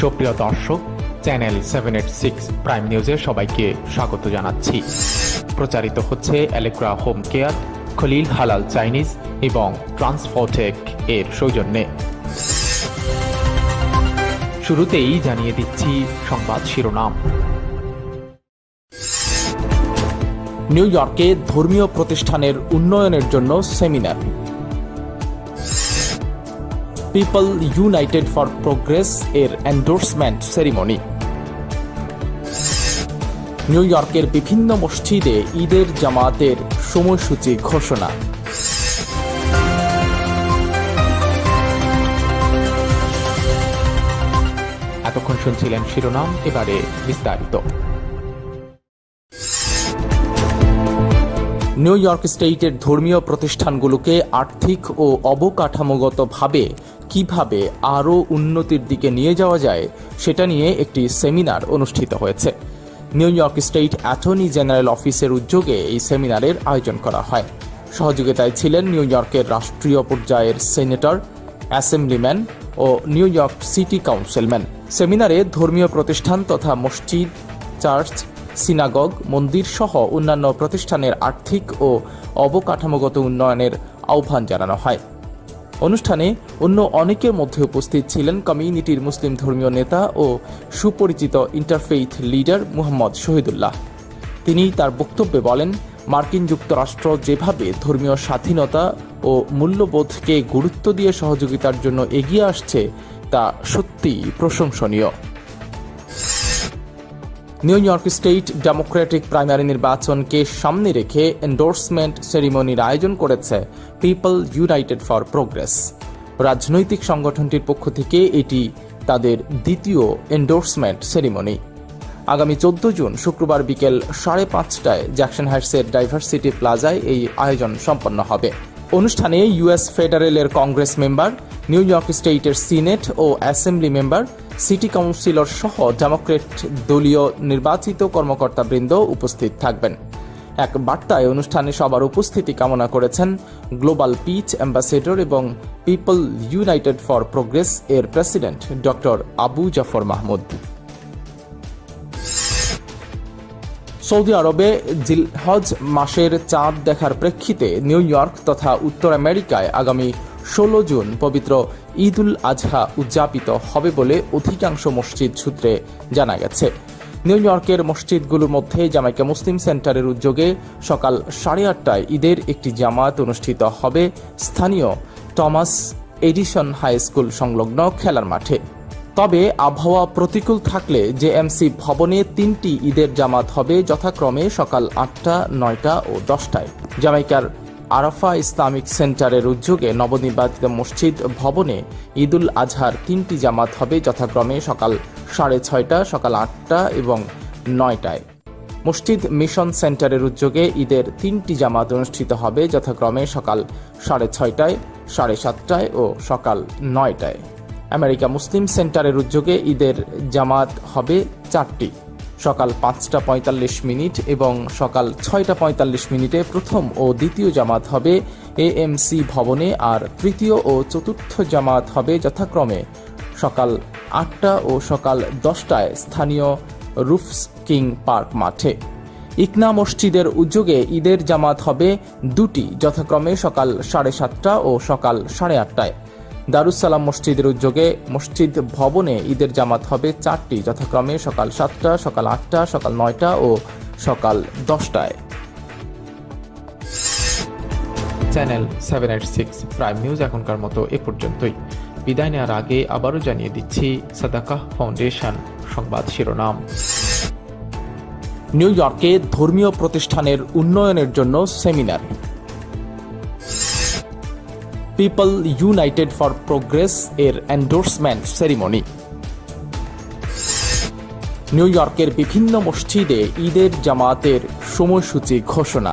সুপ্রিয় দর্শক, channel seven eight six prime নিউজে সবাইকে স্বাগত জানাচ্ছি। প্রচারিত হচ্ছে অ্যালেক্রা হোম কেয়ার খলিল হালাল চাইনিজ এবং ট্রান্সফোটেক এর সৌজন্যে। শুরুতেই জানিয়ে দিচ্ছি সংবাদ শিরোনাম। নিউ ইয়র্কে ধর্মীয় প্রতিষ্ঠানের উন্নয়নের জন্য seminar. People United for Progress এর এন্ডোর্সমেন্ট সেরিমনি নিউ ইয়র্কের বিভিন্ন মসজিদে ঈদের জামাতের সময়সূচি ঘোষণা। এতক্ষণ শুনছিলেন শিরোনাম, এবারে বিস্তারিত। নিউ ইয়র্ক স্টেটের ধর্মীয় প্রতিষ্ঠানগুলোকে আর্থিক ও অবকাঠামোগতভাবে কীভাবে আরও উন্নতির দিকে নিয়ে যাওয়া যায়, সেটা নিয়ে একটি সেমিনার অনুষ্ঠিত হয়েছে। New York state attorney general অফিসের উদ্যোগে এই সেমিনারের আয়োজন করা হয়। সহযোগিতায় ছিলেন নিউ ইয়র্কের রাষ্ট্রীয় পর্যায়ের সেনেটর, অ্যাসেম্বলিম্যান ও নিউ ইয়র্ক সিটি কাউন্সিলম্যান। সেমিনারে ধর্মীয় প্রতিষ্ঠান তথা মসজিদ, চার্চ সিনাগগ, মন্দির সহ অন্যান্য প্রতিষ্ঠানের আর্থিক ও অবকাঠামোগত উন্নয়নের আহ্বান জানানো হয়। অনুষ্ঠানে অন্য অনেকের মধ্যে উপস্থিত ছিলেন কমিউনিটির মুসলিম ধর্মীয় নেতা ও সুপরিচিত ইন্টারফেইথ লিডার মুহাম্মদ শহীদুল্লাহ। তিনি তার বক্তব্যে বলেন, মার্কিন যুক্তরাষ্ট্র যেভাবে ধর্মীয় স্বাধীনতা ও মূল্যবোধকে গুরুত্ব দিয়ে সহযোগিতার জন্য এগিয়ে আসছে, তা সত্যিই প্রশংসনীয়। New York state democratic primary নির্বাচনকে সামনে রেখে এন্ডোর্সমেন্ট সেরিমনির আয়োজন করেছে পিপল ইউনাইটেড ফর প্রোগ্রেস রাজনৈতিক সংগঠনটির পক্ষ থেকে এটি তাদের দ্বিতীয় এন্ডোর্সমেন্ট সেরিমনি আগামী চোদ্দ জুন শুক্রবার বিকেল সাড়ে পাঁচটায় জ্যাকসন হাইটসের ডাইভার্সিটি প্লাজায় এই আয়োজন সম্পন্ন হবে। অনুষ্ঠানে ইউএস ফেডারেলের কংগ্রেস মেম্বার, নিউ ইয়র্ক স্টেটের সিনেট ও অ্যাসেম্বলি মেম্বার সিটি কাউন্সিলর সহ ডেমোক্রেট দলীয় নির্বাচিত কর্মকর্তাবৃন্দ উপস্থিত থাকবেন। এক বার্তায় অনুষ্ঠানে সবার উপস্থিতি কামনা করেছেন গ্লোবাল পিচ অ্যাম্বাসেডর এবং পিপল ইউনাইটেড ফর প্রোগ্রেস এর president doctor Abu Jafar Mahmud. Saudi আরবে জিলহজ মাসের চাঁদ দেখার প্রেক্ষিতে নিউ ইয়র্ক তথা উত্তর আমেরিকায় আগামী ষোলো জুন পবিত্র ঈদ উল আজহা উদযাপিত হবে বলে অধিকাংশ মসজিদ সূত্রে জানা গেছে। নিউ ইয়র্কের মসজিদগুলোর মধ্যে জামাইকা মুসলিম সেন্টারের উদ্যোগে সকাল সাড়ে আটটায় ঈদের একটি জামাত অনুষ্ঠিত হবে স্থানীয় টমাস এডিসন হাই স্কুল সংলগ্ন খেলার মাঠে। তবে আবহাওয়া প্রতিকূল থাকলে জেএমসি ভবনে তিনটি ঈদের জামাত হবে যথাক্রমে সকাল আটটা, নয়টা ও দশটায়। জামাইকার আরাফা ইসলামিক সেন্টারের উদ্যোগে নবনির্বাচিত মসজিদ ভবনে ঈদুল আজহার তিনটি জামাত হবে যথাক্রমে সকাল সাড়ে ছয়টা, সকাল আটটা এবং নয়টায়। মসজিদ মিশন সেন্টারের উদ্যোগে ঈদের তিনটি জামাত অনুষ্ঠিত হবে যথাক্রমে সকাল সাড়ে ছয়টায়, সাড়ে সাতটায় ও সকাল নয়টায়। আমেরিকা মুসলিম সেন্টারের উদ্যোগে ঈদের জামাত হবে চারটি। সকাল পাঁচটা পঁয়তাল্লিশ মিনিট এবং সকাল ছয়টা পঁয়তাল্লিশ মিনিটে প্রথম ও দ্বিতীয় জামাত হবে এএমসি ভবনে আর তৃতীয় ও চতুর্থ জামাত হবে যথাক্রমে। সকাল আটটা ও সকাল দশটায় স্থানীয় রুফস কিং পার্ক মাঠে। ইকনা মসজিদের উদ্যোগে ঈদের জামাত হবে দুটি, যথাক্রমে সকাল সাড়ে সাতটা ও সকাল সাড়ে আটটায়। দারুসালাম মসজিদের উদ্যোগে মসজিদ ভবনে ঈদের জামাত হবে চারটি, যথাক্রমে সকাল সাতটা, সকাল আটটা, সকাল নয়টা ও সকাল দশটায়। Channel seven eight six, prime news এখনকার মতো এ পর্যন্তই। বিদায় নেওয়ার আগে আবারও জানিয়ে দিচ্ছি, সাদাকাহ ফাউন্ডেশন, সংবাদ শিরোনাম। নিউ ইয়র্কে ধর্মীয় প্রতিষ্ঠানের উন্নয়নের জন্য seminar. People United for Progress এর এন্ডোর্সমেন্ট সেরিমনি নিউ ইয়র্কের বিভিন্ন মসজিদে ঈদের জামাতের সময়সূচি ঘোষণা।